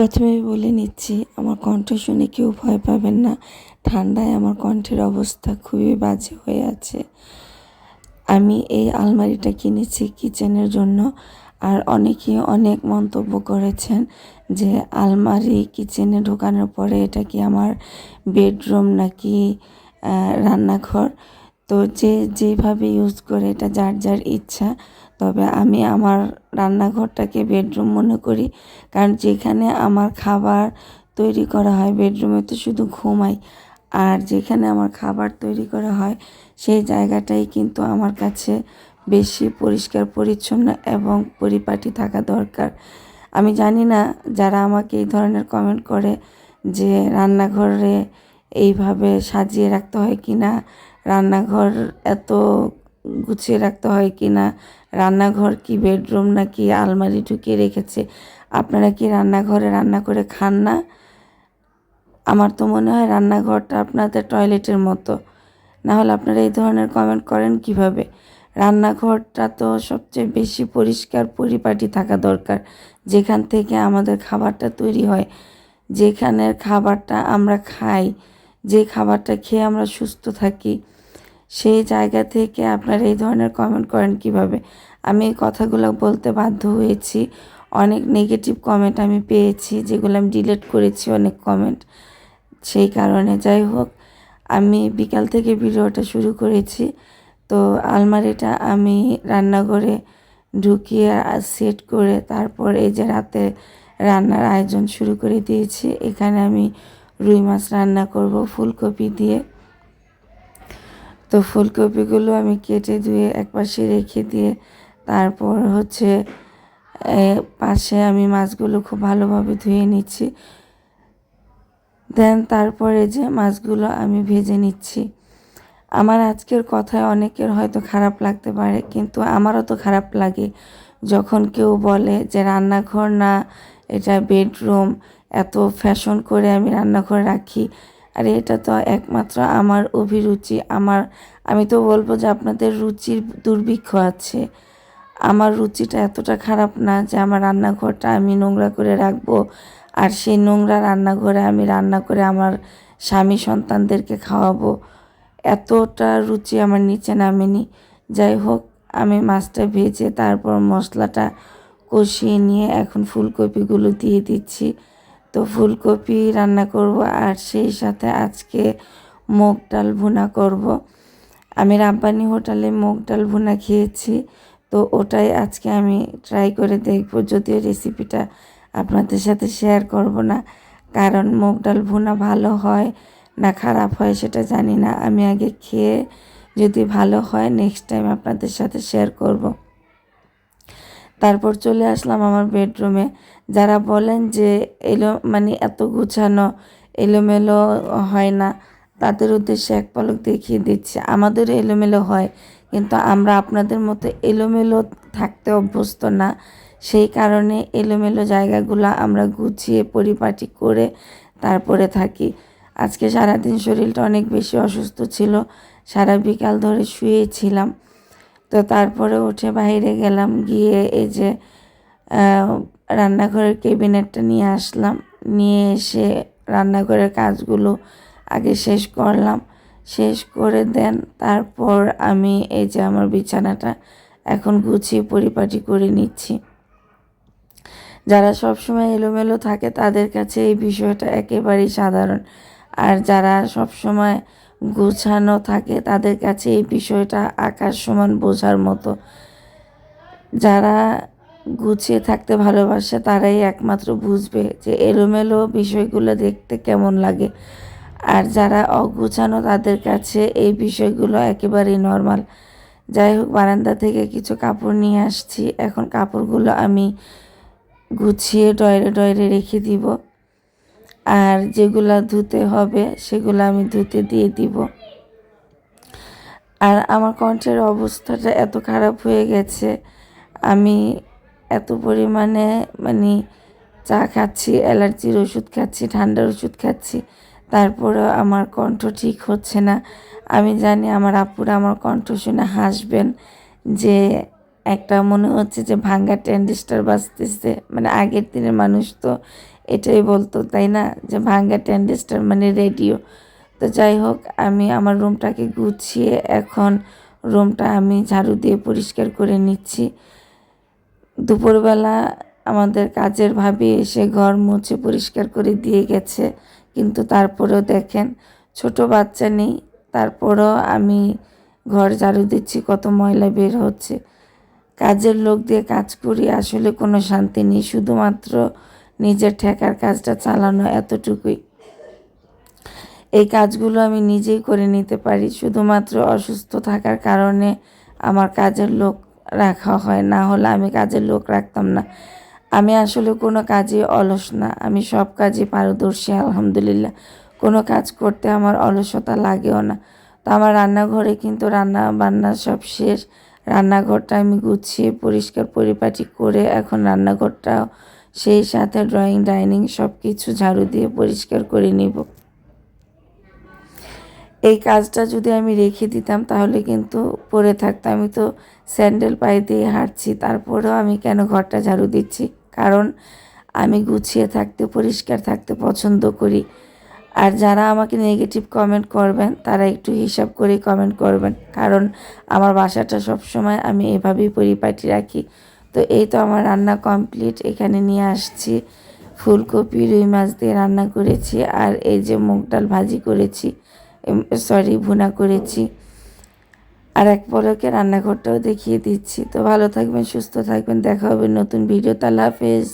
প্রথমেই বলে নিচ্ছি, আমার কণ্ঠ শুনে কেউ ভয় পাবেন না। ঠান্ডায় আমার কণ্ঠের অবস্থা খুবই বাজে হয়ে আছে। আমি এই আলমারিটা কিনেছি কিচেনের জন্য। আর অনেকে অনেক মন্তব্য করেছেন যে, আলমারি কিচেনে ঢোকানোর পরে এটা কি আমার বেডরুম নাকি রান্নাঘর? তো যে যেভাবে ইউজ করে এটা যার যার ইচ্ছা, তবে আমি আমার রান্নাঘরটাকে বেডরুম মনে করি। কারণ যেখানে আমার খাবার তৈরি করা হয় বেডরুমে তো শুধু ঘুমাই। আর যেখানে আমার খাবার তৈরি করা হয়, সেই জায়গাটাই কিন্তু আমার কাছে বেশি পরিষ্কার, পরিচ্ছন্ন এবং পরিপাটি থাকা দরকার। আমি জানি না যারা আমাকে এই ধরনের কমেন্ট করে যে রান্নাঘরে এইভাবে সাজিয়ে রাখতে হয় কি না রান্নাঘর এত গুছিয়ে রাখতে হয় কি না? রান্নাঘর কি বেডরুম নাকি আলমারি ঢুকিয়ে রেখেছে? আপনারা কি রান্নাঘরে রান্না করে খান না? আমার তো মনে হয় রান্নাঘরটা আপনাদের টয়লেটের মতো। না হলে আপনারা এই ধরনের কমেন্ট করেন কীভাবে? রান্নাঘরটা তো সবচেয়ে বেশি পরিষ্কার পরিপাটি থাকা দরকার। যেখান থেকে আমাদের খাবারটা তৈরি হয়, যেখানের খাবারটা আমরা খাই, যে খাবারটা খেয়ে আমরা সুস্থ থাকি সেই জায়গা থেকে আপনারা এই ধরনের কমেন্ট করেন কীভাবে? আমি এই কথাগুলো বলতে বাধ্য হয়েছি। অনেক নেগেটিভ কমেন্ট আমি পেয়েছি, যেগুলো আমি ডিলিট করেছি অনেক কমেন্ট সেই কারণে যাই হোক, আমি বিকাল থেকে ভিডিওটা শুরু করেছি। তো আলমারিটা আমি রান্নাঘরে ঢুকিয়ে সেট করে তারপর এই যে রাতে রান্নার আয়োজন শুরু করে দিয়েছি। এখানে আমি রুই মাছ রান্না করব, ফুলকপি দিয়ে। তো ফুলকপিগুলো আমি কেটে ধুয়ে একপাশে রেখে দিয়ে তারপর হচ্ছে পাশে আমি মাছগুলো খুব ভালোভাবে ধুয়ে নিচ্ছি। দেন তারপরে যে মাছগুলো আমি ভেজে নিচ্ছি। আমার আজকের কথায় অনেকের হয়তো খারাপ লাগতে পারে, কিন্তু আমারও তো খারাপ লাগে। যখন কেউ বলে যে রান্নাঘর না, এটা বেডরুম, এত ফ্যাশন করে আমি রান্নাঘর রাখি আর এটা তো একমাত্র আমার অভিরুচি। আমার, আমি তো বলব যে আপনাদের রুচির দুর্ভিক্ষ আছে। আমার রুচিটা এতটা খারাপ না যে আমার রান্নাঘরটা আমি নোংরা করে রাখব। আর সেই নোংরা রান্নাঘরে আমি রান্না করে আমার স্বামী সন্তানদেরকে খাওয়াবো। এতটা রুচি আমার নিচে নামেনি। যাই হোক, আমি মাছটা ভেজে তারপর মশলাটা কষিয়ে নিয়ে এখন ফুলকপিগুলো দিয়ে দিচ্ছি। তো ফুলকপি রান্না করব আর সেই সাথে আজকে মুগ ডাল ভুনা করব। আমি রাব্বানি হোটেলে মুগ ডাল ভুনা খেয়েছি, তো ওটাই আজকে আমি ট্রাই করে দেখব। যদিও রেসিপিটা আপনাদের সাথে শেয়ার করব না, কারণ মুগ ডাল ভুনা ভালো হয় না খারাপ হয় সেটা জানি না। আমি আগে খেয়ে যদি ভালো হয় নেক্সট টাইম আপনাদের সাথে শেয়ার করব। তারপর চলে আসলাম আমার বেডরুমে। যারা বলেন যে এলো মানে এত গুছানো, এলোমেলো হয় না, তাদের উদ্দেশ্যে এক পলক দেখিয়ে দিচ্ছি। আমাদের এলোমেলো হয়, কিন্তু আমরা আপনাদের মতো এলোমেলো থাকতে অভ্যস্ত না। সেই কারণে এলোমেলো জায়গাগুলো আমরা গুছিয়ে, পরিপাটি করে তারপরে থাকি। আজকে সারাদিন শরীরটা অনেক বেশি অসুস্থ ছিল, সারা বিকাল ধরে শুয়েছিলাম। তো তারপরে উঠে বাইরে গেলাম, গিয়ে এই যে রান্নাঘরের কেবিনেটটা নিয়ে আসলাম। নিয়ে এসে রান্নাঘরের কাজগুলো আগে শেষ করলাম। শেষ করে দেন, তারপর আমি এই যে আমার বিছানাটা এখন গুছিয়ে পরিপাটি করে নিচ্ছি। যারা সবসময় এলোমেলো থাকে, তাদের কাছে এই বিষয়টা একেবারেই সাধারণ। আর যারা সবসময় গোছানো থাকে তাদের কাছে এই বিষয়টা আকাশ সমান বোঝার মতো। যারা গুছিয়ে থাকতে ভালোবাসে তারাই একমাত্র বুঝবে যে এলোমেলো বিষয়গুলো দেখতে কেমন লাগে। আর যারা অগুছানো তাদের কাছে এই বিষয়গুলো একেবারেই নর্মাল। যাই হোক, বারান্দা থেকে কিছু কাপড় নিয়ে আসছি। এখন কাপড়গুলো আমি গুছিয়ে ডয়রে ডয়রে রেখে দিব। আর যেগুলা ধুতে হবে, সেগুলো আমি ধুতে দিয়ে দিব। আর আমার কণ্ঠের অবস্থাটা এত খারাপ হয়ে গেছে, আমি এত পরিমাণে মানে চা খাচ্ছি, অ্যালার্জির ওষুধ খাচ্ছি, ঠান্ডার ওষুধ খাচ্ছি, তারপরেও আমার কণ্ঠ ঠিক হচ্ছে না। আমি জানি আমার আপুরা আমার কণ্ঠ শুনে হাসবেন যে একটা মনে হচ্ছে যে ভাঙ্গা ট্যান্ডিস্টার বাজতেছে। মানে আগের দিনের মানুষ তো এটাই বলতো, তাই না? যে ভাঙ্গা ট্যান্ডেস্টার মানে রেডিও। তো যাই হোক, আমি আমার রুমটাকে গুছিয়ে এখন রুমটা আমি ঝাড়ু দিয়ে পরিষ্কার করে নিচ্ছি। দুপুরবেলা আমাদের কাজের ভাবি এসে ঘর মুছে পরিষ্কার করে দিয়ে গেছে। কিন্তু তারপরেও দেখেন, ছোট বাচ্চা নেই। তারপরও আমি ঘর ঝাড়ু দিচ্ছি, কত ময়লা বের হচ্ছে। কাজের লোক দিয়ে কাজ করি, আসলে কোনো শান্তি নেই। শুধুমাত্র নিজের ঠেকার কাজটা চালানো এতটুকুই। এই কাজগুলো আমি নিজেই করে নিতে পারি, শুধুমাত্র অসুস্থ থাকার কারণে আমার কাজের লোক রাখা হয়, না হলে আমি কাজের লোক রাখতাম না। আমি আসলে কোনো কাজে অলস না, আমি সব কাজে পারদর্শী, আলহামদুলিল্লাহ। কোনো কাজ করতে আমার অলসতা লাগেও না। তো আমার রান্নাঘরে কিন্তু রান্না বান্না সব শেষ। রান্নাঘরটা আমি গুছিয়ে পরিষ্কার পরিপাটি করে এখন রান্নাঘরটাও সেই সাথে ড্রয়িং, ডাইনিং সব কিছু ঝাড়ু দিয়ে পরিষ্কার করে নিব। এই কাজটা যদি আমি রেখে দিতাম, তাহলে কিন্তু পরে থাকতাম আমি তো স্যান্ডেল পায়ে দিয়ে হাঁটছি, তারপরেও আমি কেন ঘরটা ঝাড়ু দিচ্ছি? কারণ আমি গুছিয়ে থাকতে, পরিষ্কার থাকতে পছন্দ করি। আর যারা আমাকে নেগেটিভ কমেন্ট করবেন, তারা একটু হিসাব করে কমেন্ট করবেন। কারণ আমার বাসাটা সবসময় আমি এভাবেই পরিপাটি রাখি। তো এই তো আমার রান্না কমপ্লিট, এখানে নিয়ে আসছি ফুলকপি, রুই মাছ দিয়ে রান্না করেছি আর এই যে মুগ ডাল ভাজি করেছি সরি ভুনা করেছি। আর এক পরকে রান্নাঘরটাও দেখিয়ে দিচ্ছি। তো ভালো থাকবেন, সুস্থ থাকবেন, দেখা হবে নতুন ভিডিও তাহলে হাফেজ।